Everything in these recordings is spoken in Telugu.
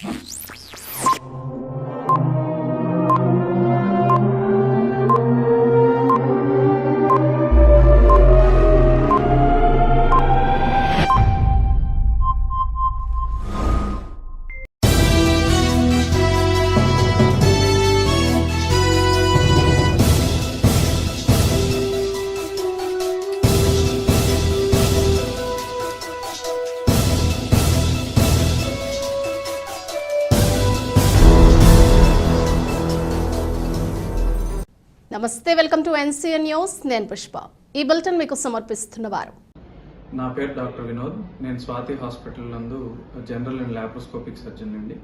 Jesus. నమస్తే వెల్కమ్ టు ఎన్సీఎన్ న్యూస్. నేను పుష్ప. ఈ బులెటిన్ మీకు సమర్పిస్తున్నవారు నా పేరు డాక్టర్ వినోద్. నేను స్వాతి హాస్పిటల్ నందు జనరల్ అండ్ లాప్రోస్కోపిక్ సర్జన్ అండి.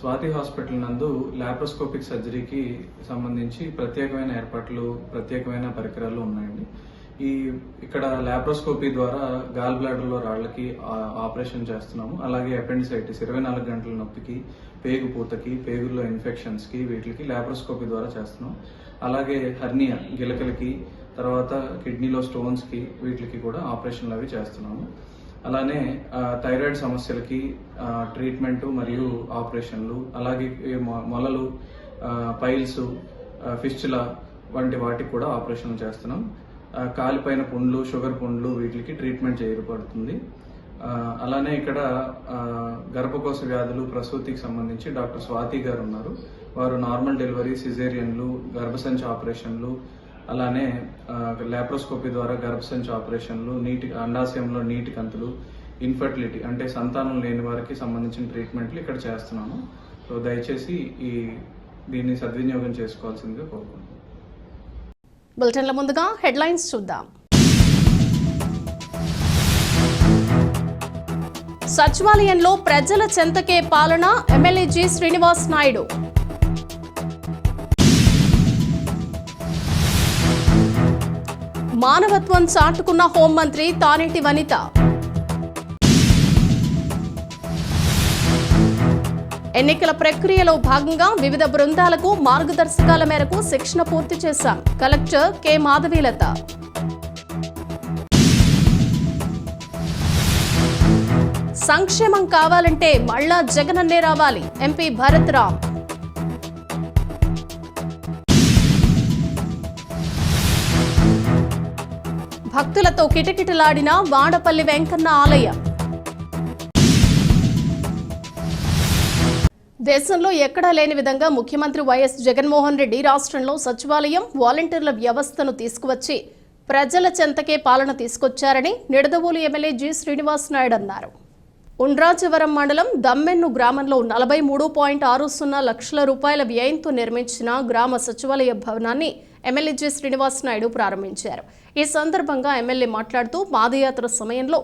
స్వాతి హాస్పిటల్ నందు లాప్రోస్కోపిక్ సర్జరీకి సంబంధించి ప్రత్యేకమైన ఏర్పాట్లు ప్రత్యేకమైన పరికరాలు ఉన్నాయండి. ఈ ఇక్కడ లాప్రోస్కోపీ ద్వారా గాల్ బ్లాడర్లో రాళ్ళకి ఆపరేషన్ చేస్తున్నాము. అలాగే అపెండిసైటిస్ ఇరవై నాలుగు గంటల నొప్పికి పేగు పూతకి పేగుల్లో ఇన్ఫెక్షన్స్కి వీటికి లాప్రోస్కోపీ ద్వారా చేస్తున్నాం. అలాగే హర్నియా గిలకలకి తర్వాత కిడ్నీలో స్టోన్స్కి వీటికి కూడా ఆపరేషన్లు అవి చేస్తున్నాము. అలానే థైరాయిడ్ సమస్యలకి ట్రీట్మెంట్ మరియు ఆపరేషన్లు అలాగే మొ- మొలలు పైల్స్ ఫిస్చుల వంటి వాటికి కూడా ఆపరేషన్లు చేస్తున్నాం. కాలిపైన పుండ్లు షుగర్ పుండ్లు వీటికి ట్రీట్మెంట్ చేయబడుతుంది. అలానే ఇక్కడ గర్భకోశ వ్యాధులు ప్రసూతికి సంబంధించి డాక్టర్ స్వాతి గారు ఉన్నారు. వారు నార్మల్ డెలివరీ సిజేరియన్లు గర్భసంచి ఆపరేషన్లు అలానే లాప్రోస్కోపీ ద్వారా గర్భసంచి ఆపరేషన్లు నీటి అండాశయంలో నీటి కంతులు ఇన్ఫర్టిలిటీ అంటే సంతానం లేని వారికి సంబంధించిన ట్రీట్మెంట్లు ఇక్కడ చేస్తున్నాము. సో దయచేసి ఈ దీన్ని సద్వినియోగం చేసుకోవాల్సిందిగా కోరుకుంటున్నాను బులెటిన్ల ముందుగా హెడ్లైన్స్ చూద్దాం. సచివాలయంలో ప్రజల చెంతకే పాలన ఎమ్మెల్యే జి. శ్రీనివాస్ నాయుడు. మానవత్వం చాటుకున్న హోంమంత్రి తానేటి వనిత. ఎన్నికల ప్రక్రియలో భాగంగా వివిధ బృందాలకు మార్గదర్శకాల మేరకు శిక్షణ పూర్తి చేశాం కలెక్టర్ కె మాధవీలత. సంక్షేమం కావాలంటే మళ్ళా జగనన్నే రావాలి ఎంపీ భరత్ రామ్. భక్తులతో కిటకిటలాడిన వాడపల్లి వెంకన్న ఆలయం. దేశంలో ఎక్కడా లేని విధంగా ముఖ్యమంత్రి వైఎస్ జగన్మోహన్ రెడ్డి రాష్ట్రంలో సచివాలయం వాలంటీర్ల వ్యవస్థను తీసుకువచ్చి ప్రజల చెంతకే పాలన తీసుకొచ్చారని నిడదవోలు ఎమ్మెల్యే జి శ్రీనివాస్ నాయుడు అన్నారు. ఉండ్రాజవరం మండలం దమ్మెన్ను గ్రామంలో నలభై మూడు పాయింట్ ఆరు సున్నా లక్షల రూపాయల వ్యయంతో నిర్మించిన గ్రామ సచివాలయ భవనాన్ని ఎమ్మెల్యే జి. శ్రీనివాస్ నాయుడు ప్రారంభించారు. ఈ సందర్భంగా ఎమ్మెల్యే మాట్లాడుతూ పాదయాత్ర సమయంలో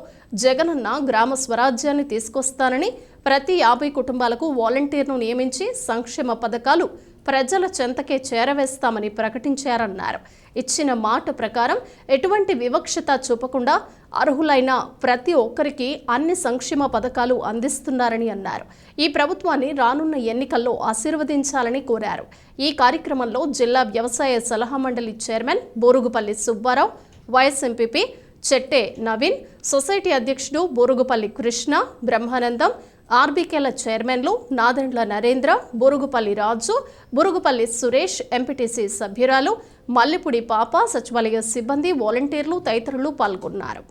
జగనన్న గ్రామ స్వరాజ్యాన్ని తీసుకొస్తానని ప్రతి యాభై కుటుంబాలకు వాలంటీర్ను నియమించి సంక్షేమ పథకాలు ప్రజల చెంతకే చేరవేస్తామని ప్రకటించారన్నారు. ఇచ్చిన మాట ప్రకారం ఎటువంటి వివక్షత చూపకుండా అర్హులైన ప్రతి ఒక్కరికి అన్ని సంక్షేమ పథకాలు అందిస్తున్నారని అన్నారు. ఈ ప్రభుత్వాన్ని రానున్న ఎన్నికల్లో ఆశీర్వదించాలని కోరారు. ఈ కార్యక్రమంలో జిల్లా వ్యవసాయ సలహా మండలి chairman Borugupalli Subbarao YS MPP Chette Naveen society అధ్యక్షుడు బోరుగుపల్లి కృష్ణ బ్రహ్మానందం ఆర్బీకేల చైర్మన్లు నాదెండ్ల నరేంద్ర బురుగుపల్లి రాజు బురుగుపల్లి సురేష్ ఎంపీటీసీ సభ్యురాలు మల్లిపుడి పాప సచివాలయ సిబ్బంది వాలంటీర్లు తదితరులు పాల్గొన్నారు.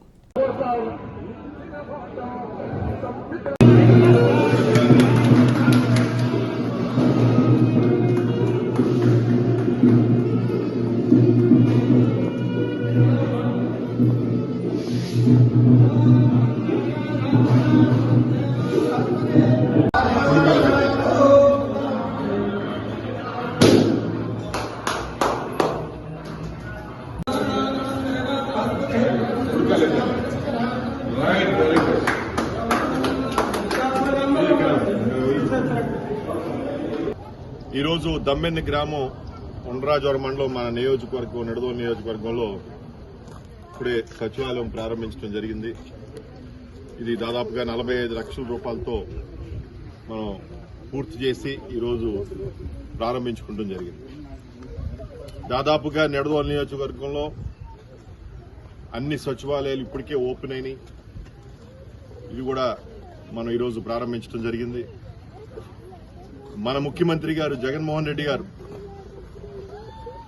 ఈరోజు దమ్మెన్ని గ్రామం ఉండ్రాజవరం మండలం మన నియోజకవర్గం నిడదో నియోజకవర్గంలో ఇప్పుడే సచివాలయం ప్రారంభించడం జరిగింది. ఇది దాదాపుగా నలభై ఐదు లక్షల రూపాయలతో మనం పూర్తి చేసి ఈరోజు ప్రారంభించుకుంటం జరిగింది. దాదాపుగా నిడదో నియోజకవర్గంలో అన్ని సచివాలయాలు ఇప్పటికే ఓపెన్ అయినాయి. ఇది కూడా మనం ఈరోజు ప్రారంభించడం జరిగింది. మన ముఖ్యమంత్రి గారు జగన్మోహన్ రెడ్డి గారు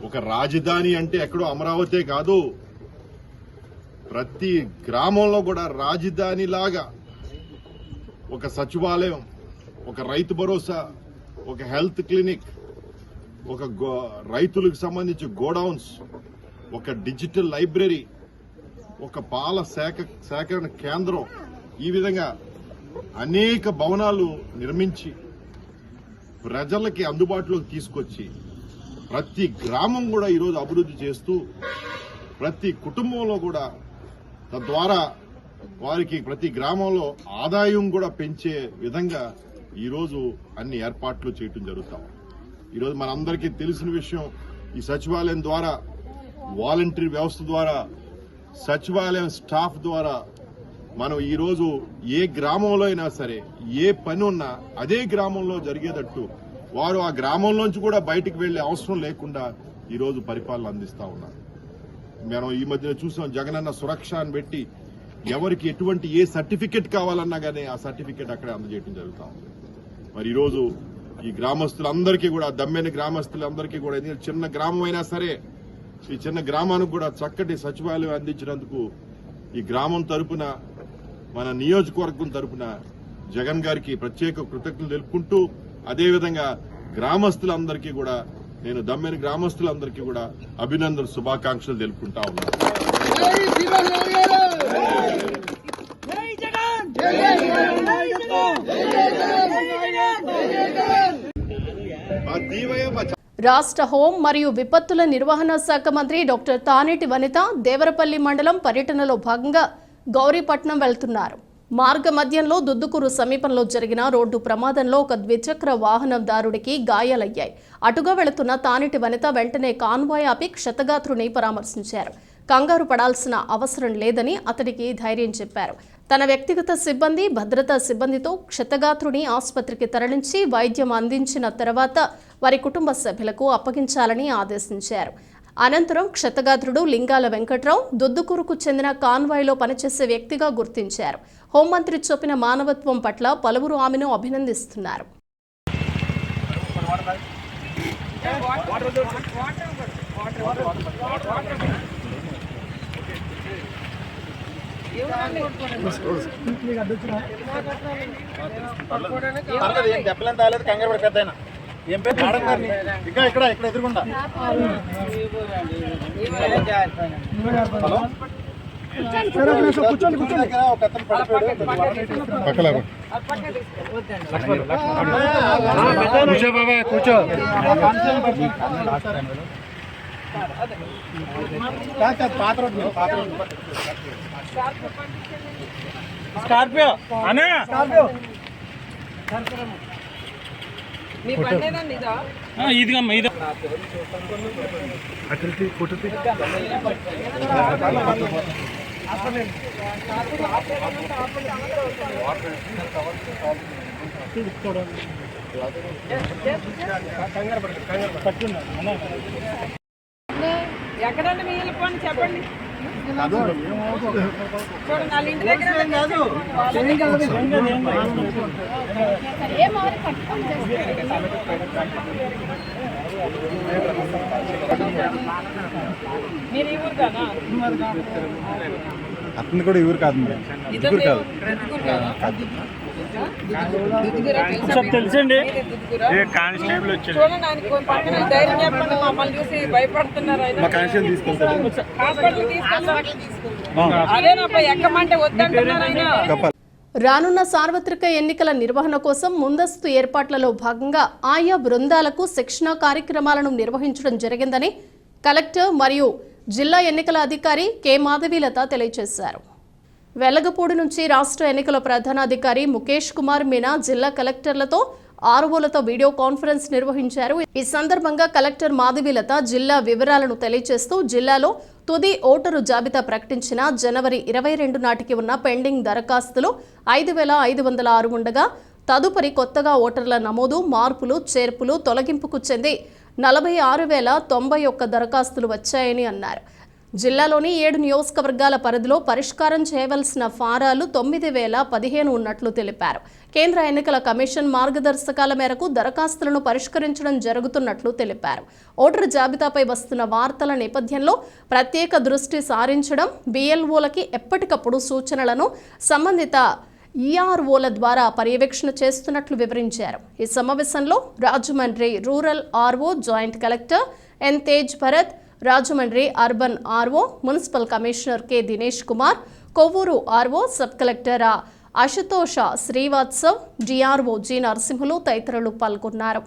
ఒక రాజధాని అంటే ఎక్కడో అమరావతే కాదు. ప్రతి గ్రామంలో కూడా రాజధాని లాగా ఒక సచివాలయం ఒక రైతు భరోసా ఒక హెల్త్ క్లినిక్ ఒక గో- రైతులకు సంబంధించి గోడౌన్స్ ఒక డిజిటల్ లైబ్రరీ ఒక పాల సేక సేకరణ కేంద్రం ఈ విధంగా అనేక భవనాలు నిర్మించి ప్రజలకి అందుబాటులోకి తీసుకొచ్చి ప్రతి గ్రామం కూడా ఈరోజు అభివృద్ధి చేస్తూ ప్రతి కుటుంబంలో కూడా తద్వారా వారికి ప్రతి గ్రామంలో ఆదాయం కూడా పెంచే విధంగా ఈరోజు అన్ని ఏర్పాట్లు చేయటం జరుగుతాం ఈరోజు మనందరికీ తెలిసిన విషయం ఈ సచివాలయం ద్వారా వాలంటరీ వ్యవస్థ ద్వారా సచివాలయం స్టాఫ్ ద్వారా మనం ఈరోజు ఏ గ్రామంలో అయినా సరే ఏ పని ఉన్నా అదే గ్రామంలో జరిగేటట్టు వారు ఆ గ్రామంలోంచి కూడా బయటికి వెళ్ళే అవసరం లేకుండా ఈరోజు పరిపాలన అందిస్తా ఉన్నారు. మనం ఈ మధ్యన చూసాం జగనన్న సురక్ష అని పెట్టి ఎవరికి ఎటువంటి ఏ సర్టిఫికెట్ కావాలన్నా కానీ ఆ సర్టిఫికెట్ అక్కడే అందజేయడం జరుగుతా ఉంది. మరి ఈరోజు ఈ గ్రామస్తులందరికీ కూడా దమ్మెని గ్రామస్తులందరికీ కూడా చిన్న గ్రామం అయినా సరే ఈ చిన్న గ్రామానికి కూడా చక్కటి సచివాలయం అందించినందుకు ఈ గ్రామం తరపున మన నియోజకవర్గం తరపున జగన్ గారికి ప్రత్యేక కృతజ్ఞతలు తెలుపుకుంటూ అదేవిధంగా గ్రామస్తులందరికీ కూడా నేను దమ్మిన గ్రామస్తులందరికీ కూడా అభినందన శుభాకాంక్షలు తెలుపుకుంటా ఉన్నాను మా దీవయ్య మా రాష్ట్ర హోం మరియు విపత్తుల నిర్వహణ శాఖ మంత్రి డాక్టర్ తానేటి వనిత దేవరపల్లి మండలం పర్యటనలో భాగంగా గౌరీపట్నం వెళ్తున్నారు. మార్గ మధ్యంలో దుద్దుకూరు సమీపంలో జరిగిన రోడ్డు ప్రమాదంలో ఒక ద్విచక్ర వాహనదారుడికి గాయాలయ్యాయి. అటుగా వెళుతున్న తానేటి వనిత వెంటనే కాన్వాయ్ ఆపి క్షతగాత్రుని పరామర్శించారు. కంగారు పడాల్సిన అవసరం లేదని అతడికి ధైర్యం చెప్పారు. తన వ్యక్తిగత సిబ్బంది భద్రతా సిబ్బందితో క్షతగాత్రుని ఆసుపత్రికి తరలించి వైద్యం అందించిన తర్వాత వారి కుటుంబ సభ్యులకు అప్పగించాలని ఆదేశించారు అనంతరం క్షతగాత్రుడు లింగాల వెంకట్రావు దుద్దుకూరుకు చెందిన కాన్వాయ్లో పనిచేసే వ్యక్తిగా గుర్తించారు హోంమంత్రి చూపిన మానవత్వం పట్ల పలువురు ఆమెను అభినందిస్తున్నారు పర్లేదు ఏం దెబ్బలేం తాలేదు కంగారు పడి పెద్ద ఏం పేరు మేడం గారిని ఇక్కడ ఇక్కడ ఇక్కడ ఎదురుకుండా హలో కూర్చోండి కూర్చోండి ఒక అతను పడిపోయాడు పక్కల కూర్చో బాబా కూర్చో స్కార్పియో. అనే స్కార్పియో మీ బండేనండి ఇదా ఇదిగమ్మా ఇది ఇల్లు? పోనీ చెప్పండి. చూడండి వాళ్ళ ఇంటి దగ్గర మీరు ఈ ఊరు కాదా? అతను కూడా ఎవరు కాదు మేడం ఇద్దరు కాదు. తెలుసండి. కానిస్టేబుల్ మమ్మల్ని చూసి భయపడుతున్నారు అదేనప్ప ఎక్కమంటే వద్దంటున్నారు ఆయన. రానున్న సార్వత్రిక ఎన్నికల నిర్వహణ కోసం ముందస్తు ఏర్పాట్లలో భాగంగా ఆయా బృందాలకు శిక్షణ కార్యక్రమాలను నిర్వహించడం జరిగిందని కలెక్టర్ మరియు జిల్లా ఎన్నికల అధికారి కె. మాధవీలత తెలియజేశారు. వెలగపూడి నుంచి రాష్ట్ర ఎన్నికల ప్రధానాధికారి ముఖేష్ కుమార్ మీనా జిల్లా కలెక్టర్లతో ఆర్వోలతో వీడియో కాన్ఫరెన్స్ నిర్వహించారు. ఈ సందర్భంగా కలెక్టర్ మాధవీలత జిల్లా వివరాలను తెలియజేస్తూ జిల్లాలో తుది ఓటరు జాబితా ప్రకటించిన జనవరి ఇరవై రెండు నాటికి ఉన్న పెండింగ్ దరఖాస్తులు ఐదు వేల ఐదు వందల ఆరు ఉండగా తదుపరి కొత్తగా ఓటర్ల నమోదు మార్పులు చేర్పులు తొలగింపుకు చెంది నలభై ఆరు వేల తొంభై ఒక్క దరఖాస్తులు వచ్చాయని అన్నారు. జిల్లాలోని ఏడు నియోజకవర్గాల పరిధిలో పరిష్కారం చేయవలసిన ఫారాలు తొమ్మిది వేల పదిహేను ఉన్నట్లు తెలిపారు. కేంద్ర ఎన్నికల కమిషన్ మార్గదర్శకాల మేరకు దరఖాస్తులను పరిష్కరించడం జరుగుతున్నట్లు తెలిపారు. ఓటరు జాబితాపై వస్తున్న వార్తల నేపథ్యంలో ప్రత్యేక దృష్టి సారించడం బిఎల్ఓలకి ఎప్పటికప్పుడు సూచనలను సంబంధిత ఈఆర్ఓల ద్వారా పర్యవేక్షణ చేస్తున్నట్లు వివరించారు. ఈ సమావేశంలో Rajahmundry rural RO joint collector N Tej Bharat Rajahmundry urban RO municipal commissioner K. Dinesh Kumar Kovvur RO sub collector Ashutosh Srivastav DRO G. Narasimhulu తదితరులు పాల్గొన్నారు.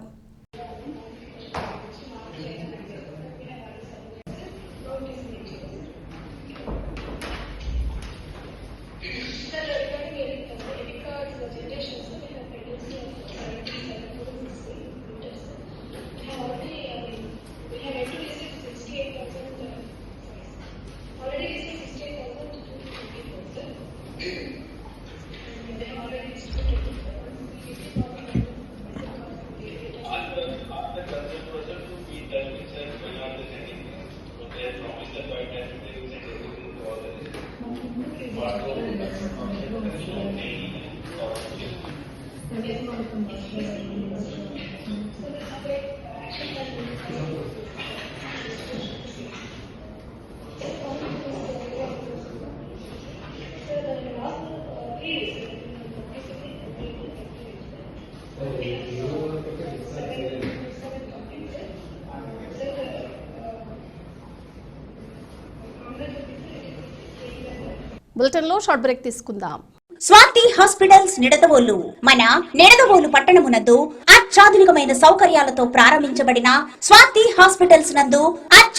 బులెటిన్లో షార్ట్ బ్రేక్ తీసుకుందాం. స్వాతి హాస్పిటల్స్ నిడదవోలు. మన నిడదవోలు పట్టణమునందు అత్యాధునికమైన సౌకర్యాలతో ప్రారంభించబడిన స్వాతి హాస్పిటల్స్ నందు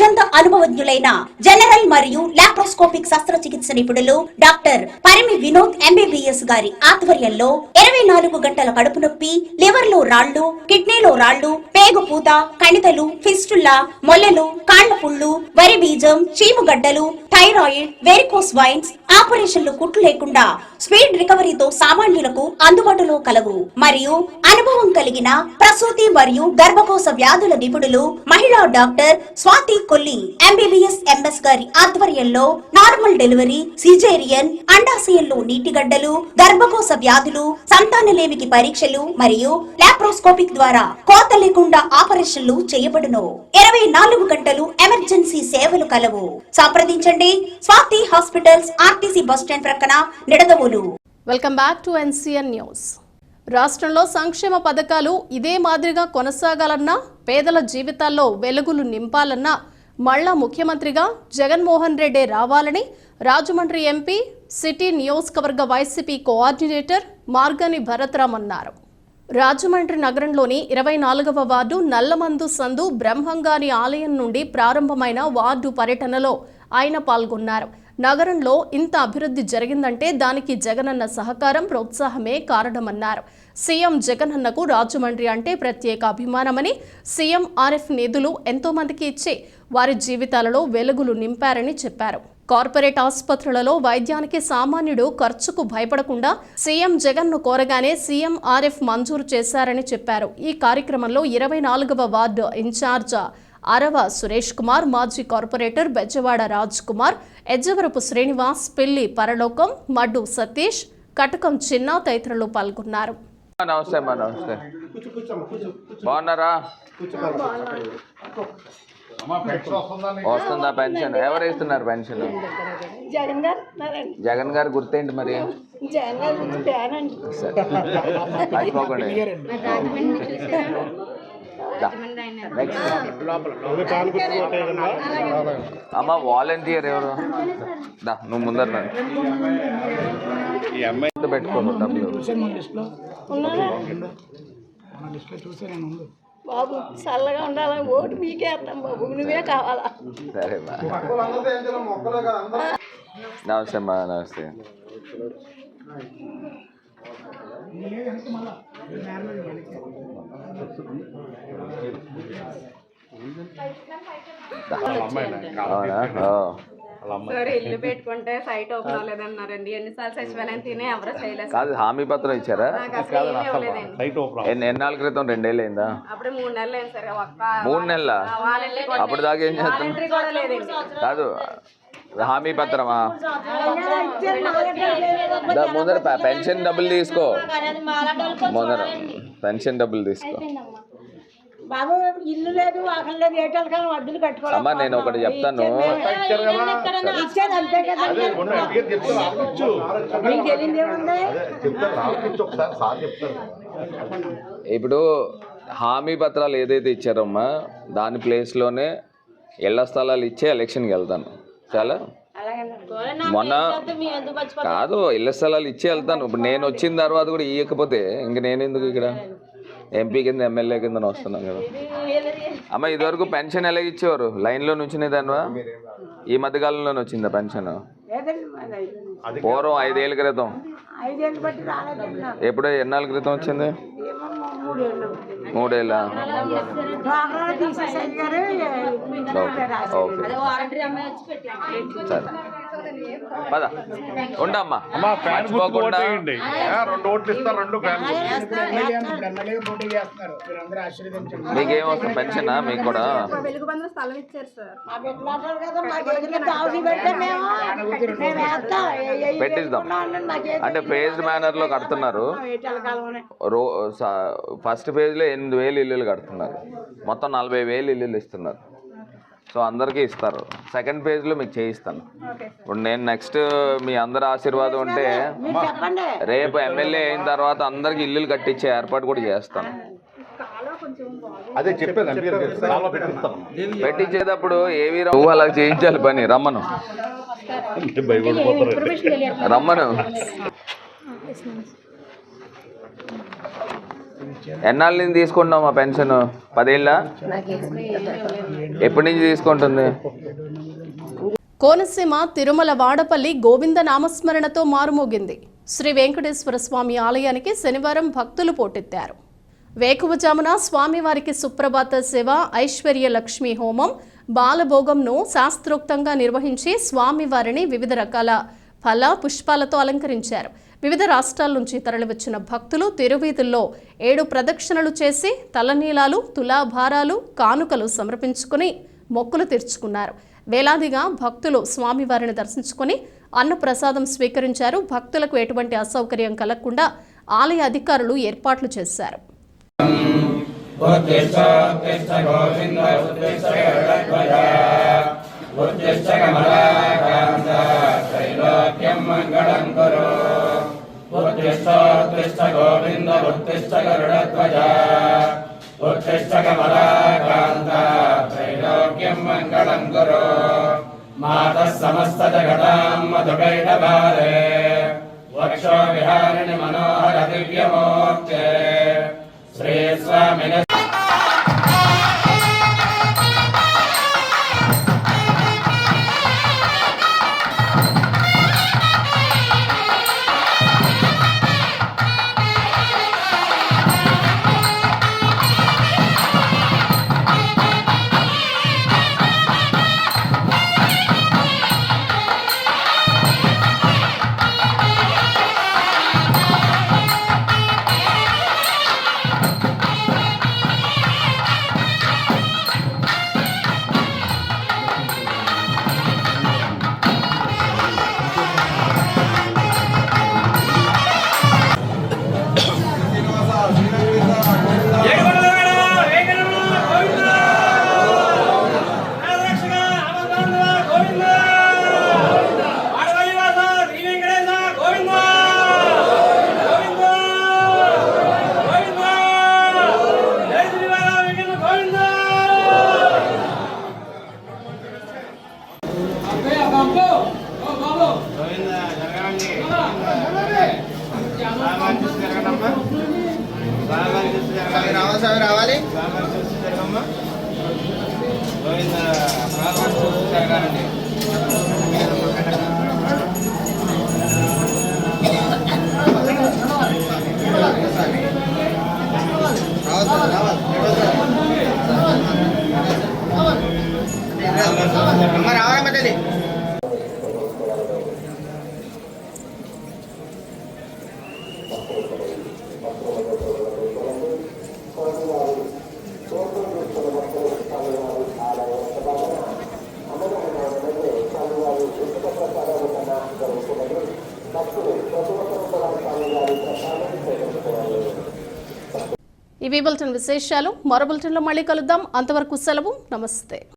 అత్యంత అనుభవజ్ఞులైన జనరల్ మరియు లాప్రోస్కోపిక్ శస్త్రచికిత్స నిపుణులు డాక్టర్ పరిమి వినోద్ ఎంబీబీఎస్ గారి ఆధ్వర్యంలో ఇరవై నాలుగు గంటల కడుపు నొప్పి లివర్లో రాళ్ళు కిడ్నీలో రాళ్ళు పేగు పూత కణితలు ఫిస్టుల్లా మొల్లలు కాళ్ళ పుళ్ళు వరి బీజం చీముగడ్డలు థైరాయిడ్ వెరికోస్ వైన్స్ ఆపరేషన్లు కుట్లు లేకుండా స్పీడ్ రికవరీతో సామాన్యులకు అందుబాటులో కలవు. మరియు అనుభవం కలిగిన ప్రసూతి మరియు గర్భకోశ వ్యాధుల నిపుణులు మహిళా doctor Swathi Kolli MBBS MS గారి ఆధ్వర్యంలో నార్మల్ డెలివరీ సిజేరియన్ అండాశయంలో నీటిగడ్డలు గర్భకోశ వ్యాధులు సంతానలేమికి పరీక్షలు మరియు లాప్రోస్కోపిక్ ద్వారా కోత లేకుండా ఆపరేషన్లు చేయబడును. ఇరవై నాలుగు గంటలు ఎమర్జెన్సీ సేవలు కలవు. సంప్రదించండి. స్వాతి హాస్పిటల్స్ ఆర్టీసీ బస్టాండ్ ప్రక్కన Nidadavolu. Welcome back to NCN news. రాష్ట్రంలో సంక్షేమ పథకాలు ఇదే మాదిరిగా కొనసాగాలన్నా పేదల జీవితాల్లో వెలుగులు నింపాలన్నా మళ్ళా ముఖ్యమంత్రిగా జగన్మోహన్ రెడ్డి రావాలని రాజమండ్రి ఎంపీ సిటీ నియోజకవర్గ వైసీపీ కోఆర్డినేటర్ మార్గని భరత్రామ్ అన్నారు. రాజమండ్రి నగరంలోని ఇరవై నాలుగవ వార్డు నల్లమందు సందు బ్రహ్మంగాని ఆలయం నుండి ప్రారంభమైన వార్డు పర్యటనలో ఆయన పాల్గొన్నారు. నగరంలో ఇంత అభివృద్ధి జరిగిందంటే దానికి జగనన్న సహకారం ప్రోత్సాహమే కారణమన్నారు. సీఎం జగనన్నకు రాజమండ్రి అంటే ప్రత్యేక అభిమానమని సీఎం ఆర్ఎఫ్ నిధులు ఎంతో మందికి ఇచ్చి వారి జీవితాలలో వెలుగులు నింపారని చెప్పారు. కార్పొరేట్ ఆసుపత్రులలో వైద్యానికి సామాన్యుడు ఖర్చుకు భయపడకుండా సీఎం జగన్ను కోరగానే సీఎం ఆర్ఎఫ్ మంజూరు చేశారని చెప్పారు. ఈ కార్యక్రమంలో ఇరవై నాలుగవ ward in charge Arava Suresh Kumar మాజీ కార్పొరేటర్ బెజ్జవాడ రాజ్ కుమార్ ఎజ్జవరపు శ్రీనివాస్ పిల్లి పరలోకం మడ్డు సతీష్ కటకం చిన్న తదితరులు పాల్గొన్నారు. నమస్తే అమ్మా నమస్తే. బాగున్నారా? వస్తుందా పెన్షన్? ఎవరు ఇస్తున్నారు పెన్షన్? జగన్ గారు ఉన్నారండి. జగన్ గారు గుర్తేంటి మరి. మర్చిపోకండి. అమ్మ వాలంటీర్ ఎవరు? దా నువ్వు ముందర. ఈ అమ్మాయి పెట్టుకోను డబ్బులు బాబు చల్లగా ఉండాలని ఓటు మీకే వేస్తాం బాబు నువ్వే కావాలా? సరే బా. నమస్తే అమ్మా నమస్తే. అవునా కాదు హామీ పత్రం ఇచ్చారా? ఎన్నాళ్ళ క్రితం? రెండేళ్ళు అయిందా అప్పుడే మూడు నెలలు అయింది సార్. ఒక్క మూడు నెలల? వాలంటీర్ కూడా అప్పుడు దాకా ఏం చేస్తాం కాదు హామీ పత్రమా? ముందర పెన్షన్ డబ్బులు తీసుకో. ముందర. పెన్షన్ డబ్బులు తీసుకో. బాబు ఇల్లు లేదు వాకలు లేదు ఏటాలు కానీ వడ్డీలు కట్టుకోవాలి అమ్మా నేను ఒకటి చెప్తాను. ఇప్పుడు హామీ పత్రాలు ఏదైతే ఇచ్చారమ్మా దాని ప్లేస్లోనే ఇళ్ళ స్థలాలు ఇచ్చే ఎలక్షన్కి వెళ్తాను. చాలా. మొన్న కాదు ఇళ్ళ స్థలాలు ఇచ్చి వెళ్తాను. ఇప్పుడు నేను వచ్చిన తర్వాత కూడా ఇవ్వకపోతే ఇంక నేను ఎందుకు ఇక్కడ? ఎంపీ కింద ఎమ్మెల్యే కింద వస్తున్నాను కదా. అమ్మ ఇదివరకు పెన్షన్ ఎలాగ ఇచ్చేవారు? లైన్లో నుంచునే దానివా? ఈ మధ్యకాలంలోనే వచ్చిందా పెన్షన్? పూర్వం ఐదేళ్ళ క్రితం. ఎప్పుడో ఎన్నాళ్ళ క్రితం వచ్చింది? మూడేళ్ళు. ఓకే. సరే. పద. ఉండమ్మా. మర్చిపోకుండా. రెండు ఓట్లు ఇస్తారు రెండు ఫ్యాన్ మీకేం వస్తుంది పెన్షనా? మీకు కూడా? పెట్టిద్దాం. అంటే ఫేజ్డ్ మేనర్లో కడుతున్నారు. ఏటాల కాలంలోనే రో ఫస్ట్ ఫేజ్లో ఎనిమిది వేలు ఇల్లులు కడుతున్నారు. మొత్తం నలభై వేలు ఇల్లులు ఇస్తున్నారు. సో అందరికీ ఇస్తారు. సెకండ్ ఫేజ్లో మీకు చేయిస్తాను. ఇప్పుడు నేను నెక్స్ట్ మీ అందరి ఆశీర్వాదం ఉంటే రేపు ఎమ్మెల్యే అయిన తర్వాత అందరికి ఇల్లులు కట్టించే ఏర్పాటు కూడా చేస్తాను. అదే పెట్టిస్తాం. పెట్టించేటప్పుడు ఏవి నువ్వు అలా చేయించాలి పని. రమ్మను. రమ్మను. ఎన్నాళ్ళ నుంచి తీసుకుంటున్నావు మా పెన్షన్? పదేళ్ళ? ఎప్పటి నుంచి తీసుకుంటుంది? కోనసీమ తిరుమల వాడపల్లి గోవింద నామస్మరణతో మారుమోగింది. శ్రీ వెంకటేశ్వర స్వామి ఆలయానికి శనివారం భక్తులు పోటెత్తారు. వేకువజామున స్వామివారికి సుప్రభాత సేవ ఐశ్వర్య లక్ష్మి హోమం బాలభోగంను శాస్త్రోక్తంగా నిర్వహించి స్వామివారిని వివిధ రకాల ఫల పుష్పాలతో అలంకరించారు. వివిధ రాష్ట్రాల నుంచి తరలివచ్చిన భక్తులు తిరువీధుల్లో ఏడు ప్రదక్షిణలు చేసి తలనీలాలు తులాభారాలు కానుకలు సమర్పించుకుని మొక్కులు తీర్చుకున్నారు. వేలాదిగా భక్తులు స్వామివారిని దర్శించుకుని అన్నప్రసాదం స్వీకరించారు. భక్తులకు ఎటువంటి అసౌకర్యం కలగకుండా ఆలయ అధికారులు ఏర్పాట్లు చేశారు. మాతः సమస్త జగతాం మధుకైటబాలే వక్షో విహారిణి మనోహర దివ్యమూర్తే. శ్రీ స్వామిన రావాలి బులెటిన్ విశేషాలు మరో బులెటిన్లో మళ్ళీ కలుద్దాం. అంతవరకు సెలవు. నమస్తే.